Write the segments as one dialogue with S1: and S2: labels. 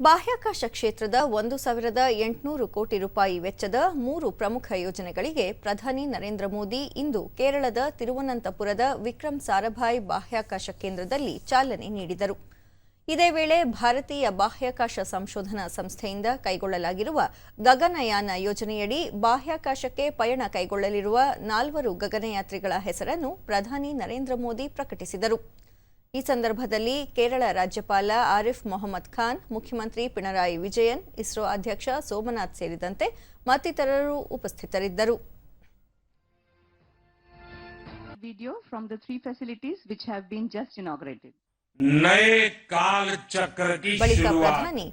S1: ಬಾಹ್ಯಾಕಾಶ ಕ್ಷೇತ್ರದ ಒಂದು ಸಾವಿರದ ಎಂಟುನೂರು ಕೋಟಿ ರೂಪಾಯಿ ವೆಚ್ಚದ ಮೂರು ಪ್ರಮುಖ ಯೋಜನೆಗಳಿಗೆ ಪ್ರಧಾನಿ ನರೇಂದ್ರ ಮೋದಿ ಇಂದು ಕೇರಳದ ತಿರುವನಂತಪುರದ ವಿಕ್ರಮ್ ಸಾರಾಭಾಯ್ ಬಾಹ್ಯಾಕಾಶ ಕೇಂದ್ರದಲ್ಲಿ ಚಾಲನೆ ನೀಡಿದರು. ಇದೇ ವೇಳೆ ಭಾರತೀಯ ಬಾಹ್ಯಾಕಾಶ ಸಂಶೋಧನಾ ಸಂಸ್ಥೆಯಿಂದ ಕೈಗೊಳ್ಳಲಾಗಿರುವ ಗಗನಯಾನ ಯೋಜನೆಯಡಿ ಬಾಹ್ಯಾಕಾಶಕ್ಕೆ ಪಯಣ ಕೈಗೊಳ್ಳಲಿರುವ ನಾಲ್ವರು ಗಗನಯಾತ್ರಿಗಳ ಹೆಸರನ್ನು ಪ್ರಧಾನಿ ನರೇಂದ್ರ ಮೋದಿ ಪ್ರಕಟಿಸಿದರು. ಈ ಸಂದರ್ಭದಲ್ಲಿ ಕೇರಳ ರಾಜ್ಯಪಾಲ ಆರಿಫ್ ಮೊಹಮ್ಮದ್ ಖಾನ್ ಮುಖ್ಯಮಂತ್ರಿ ಪಿಣರಾಯಿ ವಿಜಯನ್ ಇಸ್ರೋ ಅಧ್ಯಕ್ಷ ಸೋಮನಾಥ್ ಸೇರಿದಂತೆ ಮತ್ತಿತರರು ಉಪಸ್ಥಿತರಿದ್ದರು. ಬಳಿಕ ಪ್ರಧಾನಿ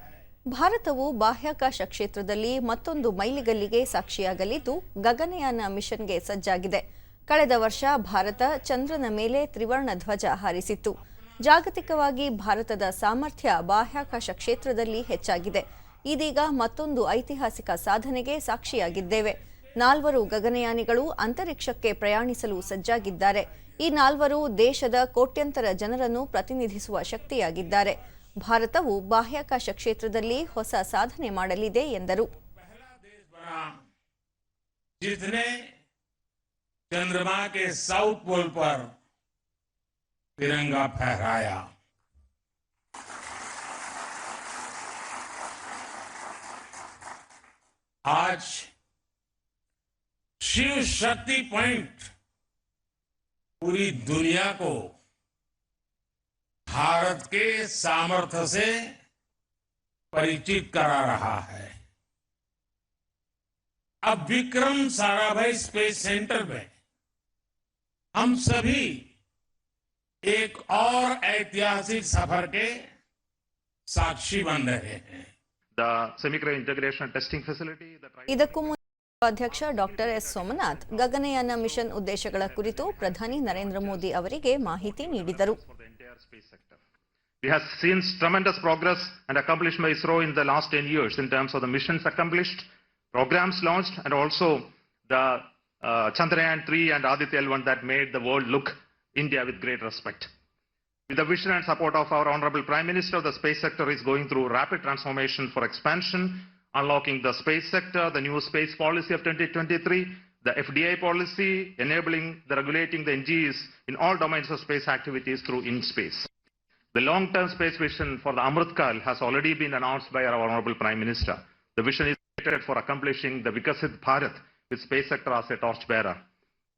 S1: ಭಾರತವು ಬಾಹ್ಯಾಕಾಶ ಕ್ಷೇತ್ರದಲ್ಲಿ ಮತ್ತೊಂದು ಮೈಲಿಗಲ್ಲಿಗೆ ಸಾಕ್ಷಿಯಾಗಲಿದ್ದು ಗಗನಯಾನ ಮಿಷನ್ಗೆ ಸಜ್ಜಾಗಿದೆ. ಕಳೆದ ವರ್ಷ ಭಾರತ ಚಂದ್ರನ ಮೇಲೆ ತ್ರಿವರ್ಣ ಧ್ವಜ ಹಾರಿಸಿತ್ತು. ಜಾಗತಿಕವಾಗಿ ಭಾರತದ ಸಾಮರ್ಥ್ಯ ಬಾಹ್ಯಾಕಾಶ ಕ್ಷೇತ್ರದಲ್ಲಿ ಹೆಚ್ಚಾಗಿದೆ. ಇದೀಗ ಮತ್ತೊಂದು ಐತಿಹಾಸಿಕ ಸಾಧನೆಗೆ ಸಾಕ್ಷಿಯಾಗಿದ್ದೇವೆ. ನಾಲ್ವರು ಗಗನಯಾನಿಗಳು ಅಂತರಿಕ್ಷಕ್ಕೆ ಪ್ರಯಾಣಿಸಲು ಸಜ್ಜಾಗಿದ್ದಾರೆ. ಈ ನಾಲ್ವರು ದೇಶದ ಕೋಟ್ಯಂತರ ಜನರನ್ನು ಪ್ರತಿನಿಧಿಸುವ ಶಕ್ತಿಯಾಗಿದ್ದಾರೆ. ಭಾರತವು ಬಾಹ್ಯಾಕಾಶ ಕ್ಷೇತ್ರದಲ್ಲಿ ಹೊಸ ಸಾಧನೆ ಮಾಡಲಿದೆ ಎಂದರು.
S2: तिरंगा फहराया। आज शिव शक्ति पॉइंट पूरी दुनिया को भारत के सामर्थ्य से परिचित करा रहा है। अब विक्रम साराभाई स्पेस सेंटर में हम सभी एक और ऐतिहासिक सफर के साक्षी बन रहे हैं
S3: the semi-cryo integration and testing facility, the tri-
S1: ಇದಕ್ಕೂ ಮುನ್ನ ಅಧ್ಯಕ್ಷ doctor S Somanath Gaganyaan mission ಉದ್ದೇಶಗಳ ಕುರಿತು ಪ್ರಧಾನಿ ನರೇಂದ್ರ ಮೋದಿ ಅವರಿಗೆ ಮಾಹಿತಿ ನೀಡಿದರು
S3: for the entire space sector. We have seen tremendous progress and accomplished by ISRO in the last 10 years in terms of the missions accomplished, programs launched, and also the uh, Chandrayaan 3 and Aditya L1 that made the world look India with great respect. With the vision and support of our Honorable Prime Minister, the space sector is going through rapid transformation for expansion, unlocking the space sector, the new space policy of 2023, the FDA policy, enabling the regulating the NGs in all domains of space activities through InSpace. The long-term space vision for the Amritkal has already been announced by our Honorable Prime Minister. The vision is for accomplishing the Vikasit Bharat with space sector as a torchbearer.